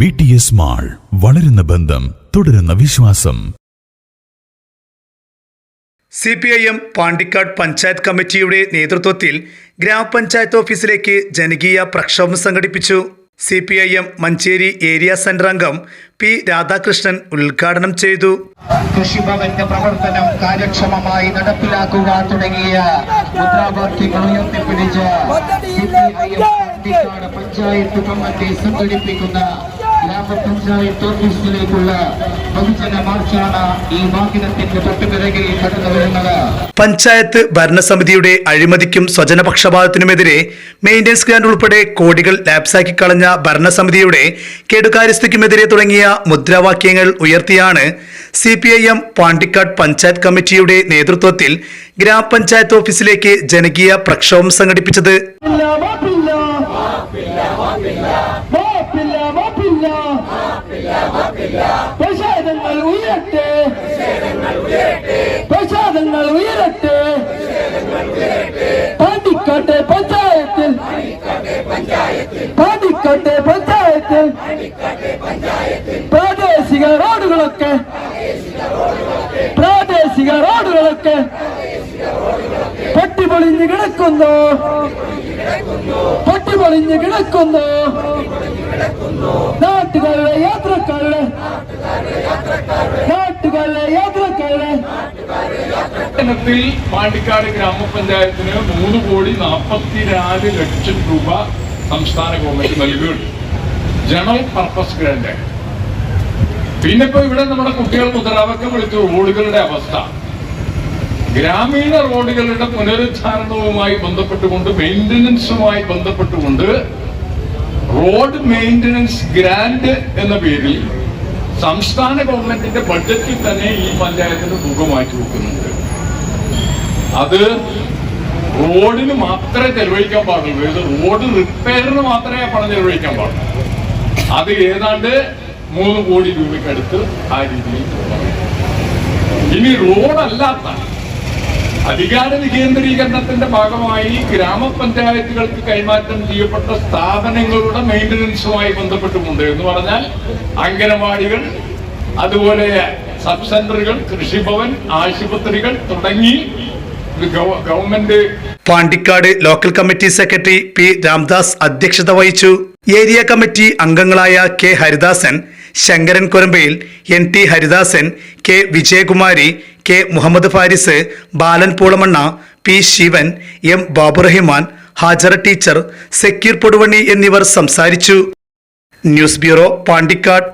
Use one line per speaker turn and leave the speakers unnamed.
V T S mall വളരുന്ന ബന്ധം തുടരുന്ന വിശ്വാസം.
C P I M Pandikkad panchayat കമ്മിറ്റിയുടെ നേതൃത്വത്തിൽ ഗ്രാമപഞ്ചായത്ത് ഓഫീസിലേക്ക് ജനകീയ പ്രക്ഷോഭം സംഘടിപ്പിച്ചു. C P I M Manjeri area centre അംഗം പി രാധാകൃഷ്ണൻ ഉദ്ഘാടനം ചെയ്തു.
കൃഷിഭവന്റെ പ്രവർത്തനം കാര്യക്ഷമമായി നടപ്പിലാക്കുക തുടങ്ങിയ മുദ്രാവാക്യങ്ങൾ ഉയർത്തിപ്പിടിച്ച് CPIM പാണ്ടിക്കാട് പഞ്ചായത്ത് കമ്മിറ്റി സംഘടിപ്പിക്കുന്ന ഗ്രാമപഞ്ചായത്ത് ഓഫീസിലേക്കുള്ള
പഞ്ചായത്ത് ഭരണസമിതിയുടെ അഴിമതിക്കും സ്വജനപക്ഷപാതത്തിനുമെതിരെ മെയിന്റനൻസ് ഗ്രാൻഡ് ഉൾപ്പെടെ കോടികൾ ലാപ്സാക്കി കളഞ്ഞ ഭരണസമിതിയുടെ കെടുകാര്യസ്ഥയ്ക്കുമെതിരെ തുടങ്ങിയ മുദ്രാവാക്യങ്ങൾ ഉയർത്തിയാണ് C P I M Pandikkad panchayat കമ്മിറ്റിയുടെ നേതൃത്വത്തിൽ ഗ്രാമപഞ്ചായത്ത് ഓഫീസിലേക്ക് ജനകീയ പ്രക്ഷോഭം സംഘടിപ്പിച്ചത്.
മാപ്പില്ല മാപ്പില്ല. മാപ്പില്ല മാപ്പില്ല. പ്രതിഷേധങ്ങൾ ഉയരട്ടെ. പ്രതിഷേധങ്ങൾ ഉയരട്ടെ. പാണ്ടിക്കാട്ടെ പഞ്ചായത്തിൽ. പാണ്ടിക്കാട്ടെ പഞ്ചായത്തിൽ. പ്രാദേശിക റോഡുകളൊക്കെ. പ്രാദേശിക റോഡുകളൊക്കെ. പൊട്ടിപൊളിഞ്ഞ് കിടക്കുന്നു. പൊട്ടിപൊളിഞ്ഞ് കിടക്കുന്നു. നാട്ടുകാരുടെ യാത്രക്കാരുടെ നാട്ടുകാരുടെ യാത്രക്കാരുടെ
ത്തിൽ പാണ്ടിക്കാട് ഗ്രാമപഞ്ചായത്തിന് മൂന്ന് കോടി നാൽപ്പത്തിനാല് ലക്ഷം രൂപ സംസ്ഥാന ഗവൺമെന്റ് നൽകിയിട്ടുണ്ട്. ജനറൽ പർപ്പസ് ഗ്രാൻഡ് പിന്നെ ഇപ്പൊ ഇവിടെ നമ്മുടെ കുട്ടികൾ മുദ്രാവാക്യം വിളിച്ചു റോഡുകളുടെ അവസ്ഥ. ഗ്രാമീണ റോഡുകളുടെ പുനരുദ്ധാരണവുമായി ബന്ധപ്പെട്ടുകൊണ്ട് മെയിന്റനൻസുമായി ബന്ധപ്പെട്ടുകൊണ്ട് റോഡ് മെയിന്റനൻസ് ഗ്രാൻഡ് എന്ന പേരിൽ സംസ്ഥാന ഗവൺമെന്റിന്റെ ബഡ്ജറ്റിൽ തന്നെ ഈ പഞ്ചായത്തിന് തുക മാറ്റി വെക്കുന്നുണ്ട്. അത് റോഡിന് മാത്രമേ ചെലവഴിക്കാൻ പാടുള്ളൂ. ഇത് റോഡ് റിപ്പയറിന് മാത്രമേ പണം ചെലവഴിക്കാൻ പാടുള്ളൂ. അത് ഏതാണ്ട് മൂന്ന് കോടി രൂപയ്ക്കടുത്ത് ആ രീതിയിൽ. ഇനി റോഡല്ലാത്ത അധികാര വികേന്ദ്രീകരണത്തിന്റെ ഭാഗമായി ഗ്രാമപഞ്ചായത്തുകൾക്ക് കൈമാറ്റം ചെയ്യപ്പെട്ട സ്ഥാപനങ്ങളുടെ മെയിന്റനൻസുമായി ബന്ധപ്പെട്ടുമുണ്ട് എന്ന് പറഞ്ഞാൽ അംഗനവാടികൾ അതുപോലെ സബ് സെന്ററുകൾ കൃഷിഭവൻ ആശുപത്രികൾ തുടങ്ങി ഗവ- government
Pandikkad local committee secretary P Ramdas അധ്യക്ഷത വഹിച്ചു. ഏരിയ കമ്മിറ്റി അംഗങ്ങളായ K Haridasan Sankaran Korambayil N T Haridasan K Vijayakumari K Muhammed Faris Balan Poolamanna P Sivan M Baburahiman Hajara teacher Sakkir Poduvanni എന്നിവർ സംസാരിച്ചു. News bureau Pandikkad.